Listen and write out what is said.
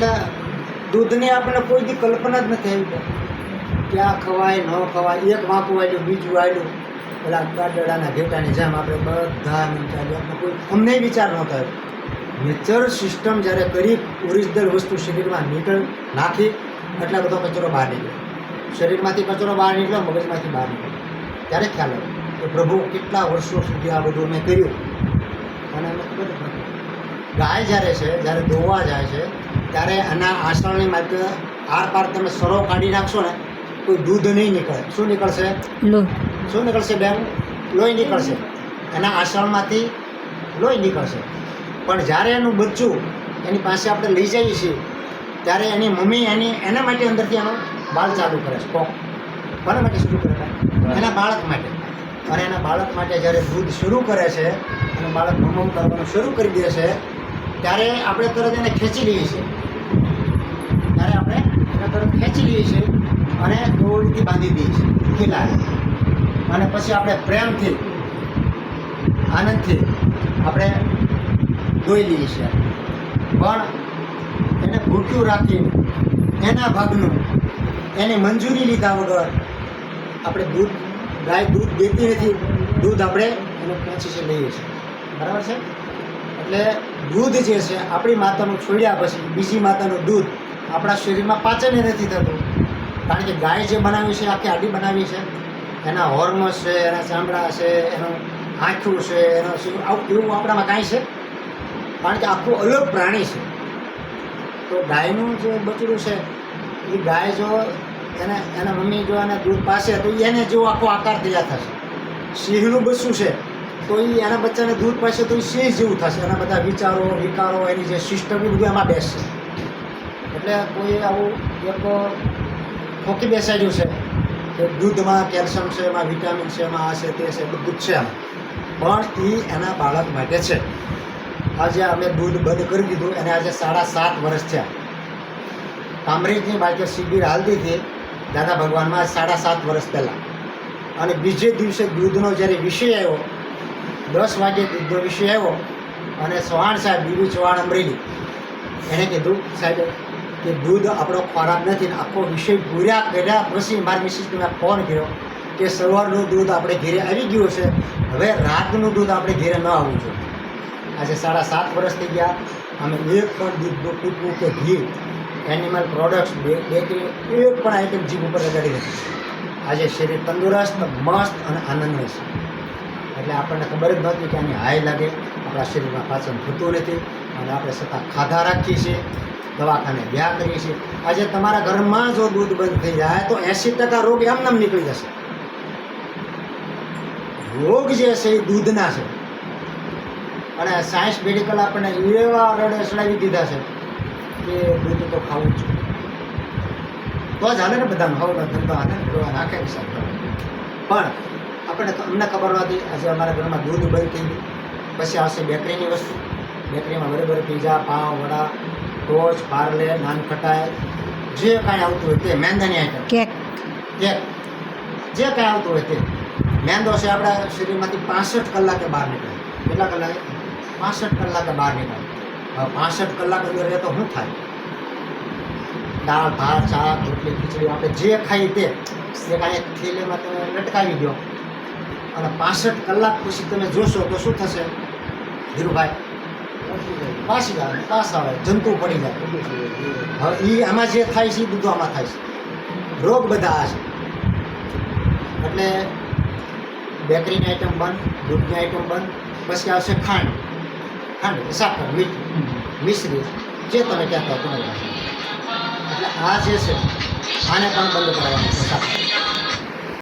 એટલે દૂધની આપણને કોઈ દી કલ્પના જ નથી આવી કે આ ખવાય, ન ખવાય, એક વાંકું વાળ્યું બીજું વાળ્યું પેલા કાટડાના ઘેટાની જેમ આપણે બધા ચાલ્યું આપણે કોઈ અમને વિચાર ન થયો નેચર સિસ્ટમ જ્યારે કરી ઓરિજિનલ વસ્તુ શરીરમાં નીકળ નાખી, એટલા બધો કચરો બહાર નીકળ્યો શરીરમાંથી કચરો બહાર નીકળ્યો મગજમાંથી બહાર નીકળ્યો ત્યારે ખ્યાલ આવ્યો કે પ્રભુ, કેટલા વર્ષો સુધી આ બધું મેં કર્યું. અને ગાય જ્યારે છે, જ્યારે દોવા જાય છે ત્યારે એના આસણની માત્ર આર પાર તમે સરો કાઢી નાખશો ને કોઈ દૂધ નહીં નીકળે. શું નીકળશે? શું નીકળશે બેન? લોહી નીકળશે. એના આસણમાંથી લોહી નીકળશે. પણ જ્યારે એનું બચ્ચું એની પાસે આપણે લઈ જઈએ છીએ ત્યારે એની મમ્મી એની એના માટે અંદરથી એનો બાળ ચાલુ કરે છે. કોક. કોના માટે શરૂ કરે એના બાળક માટે. અને એના બાળક માટે જ્યારે દૂધ શરૂ કરે છે અને બાળક મમમ કરવાનું શરૂ કરી દે છે ત્યારે આપણે તરત એને ખેંચી લઈએ છીએ. એને ખેંચી લઈએ છીએ અને દોરથી બાંધી દઈએ છીએ ખીલાને અને પછી આપણે પ્રેમથી, આનંદથી આપણે ધોઈ લઈએ છીએ. પણ એને ભૂખ્યું રાખી એના ભાગનું, એને મંજૂરી લીધા વગર આપણે દૂધ, ગાય દૂધ દેતી નથી. દૂધ આપણે એને પહોંચી છે, લઈએ છીએ. બરાબર છે? એટલે દૂધ જે છે, આપણી માતાનું છોડ્યા પછી બીજી માતાનું દૂધ આપણા શરીરમાં પાચન નથી થતું. કારણ કે ગાય જે બનાવી છે, આખી આડી બનાવી છે. એના હોર્મોન્સ છે, એના ચામડા છે, એનું આંખું છે, એનો એવું આપણામાં કાંઈ છે? કારણ કે આખું અલગ પ્રાણી છે. તો ગાયનું જે બચડું છે, એ ગાય જો એને, એના મમ્મી જો એને દૂધ પાશે, તો એને જેવો આખો આકાર તૈયાર થશે. સિંહનું બચ્ચું છે, તો એ એના બચ્ચાને દૂધ પાશે, તો એ સિંહ જેવું થશે. એના બધા વિચારો, વિકારો, એની જે સિસ્ટમ એ બધું એમાં બેસશે. એટલે કોઈ આવું એક ખોકી બેસાડ્યું છે કે દૂધમાં કેલ્શિયમ છે, એમાં વિટામિન છે, એમાં આ છે, તે છે, બધું છે એમ પણ એ એના બાળક માટે છે. આજે અમે દૂધ બંધ કરી દીધું, એને આજે સાડા સાત વર્ષ થયા. કામરેજની બાજુ શિબિર હાલતી હતી દાદા ભગવાનમાં સાડા સાત વર્ષ પહેલાં. અને બીજે દિવસે દૂધનો જ્યારે વિષય આવ્યો, દસ વાગે દૂધનો વિષય આવ્યો, અને ચૌહાણ સાહેબ, બીબી ચૌહાણ અમરેલી. એણે કીધું, સાહેબ કે દૂધ આપણો ખોરાક નથી આખો વિષય પૂર્યા કર્યા પછી મારી મિસિસને મેં ફોન કર્યો કે સવારનું દૂધ આપણે ઘેરે આવી ગયું છે, હવે રાતનું દૂધ આપણે ઘેરે ન આવવું જોઈએ. આજે સાડા સાત વર્ષ થઈ ગયા, અમે એક પણ દૂધનું ટીપું કે ઘી એનિમલ પ્રોડક્ટ્સ બેકરી, એક પણ આઈટમ જીભ ઉપર લગાડી નથી. આજે શરીર તંદુરસ્ત, મસ્ત અને આનંદમય છે. એટલે આપણને ખબર જ નહોતી કે આની હાય લાગે, આપણા શરીરમાં પાચન થતું નથી અને આપણે છતાં ખાધા રાખીએ છીએ. દવાખાને વ્યા કરીએ છીએ. આજે તમારા ઘરમાં જો દૂધ બંધ થઈ જાય તો એંસી ટકા રોગ એમનેમ નીકળી જશે. રોગ જે છે એ દૂધના છે. અને સાયન્સ મેડિકલ આપણને એવા રડે સડાવી દીધા છે કે દૂધ તો ખાવું જ. તો જ હાલે ને બધાને. હવે ધંધો હાલે રાખે. પણ આપણને અમને ખબર નથી આજે અમારા ઘરમાં દૂધ બંધ થઈ ગયું. પછી આવશે બેકરીની વસ્તુ. બેકરીમાં બરાબર પીઝા, પાવ, વડા ટોચ પાર્લે નાનખટાઈ જે કાંઈ આવતું હોય તે મેંદાની આઈટમ કેક. કેક. જે કાંઈ આવતું હોય તે. મેંદો છે આપણા શરીરમાંથી પાસઠ કલાકે બહાર નીકળે. કેટલા કલાકે? પાસઠ કલાકે બહાર નીકળે. હવે પાસઠ કલાક અંદર રહે તો શું થાય? દાળ ભાત શાક રોટલી ખીચડી આપણે જે ખાઈએ તે. એ કાંઈ થેલીમાં તમે લટકાવી દો. અને પાસઠ કલાક પછી તમે જોશો તો શું થશે? ધીરુભાઈ પાછી આવે પાસ આવે. જંતુ પડી જાય. હવે એ આમાં જે થાય છે એ બધું આમાં થાય છે. રોગ બધા આ છે. એટલે બેકરીની આઈટમ બંધ દૂધની આઈટમ બંધ, પછી આવશે ખાંડ. ખાંડ સાકર, મીઠ. મિશ્રી જે તમે કહેતા હો તમારી એટલે આ જે છે, આને પણ બંધ કરવાનું છે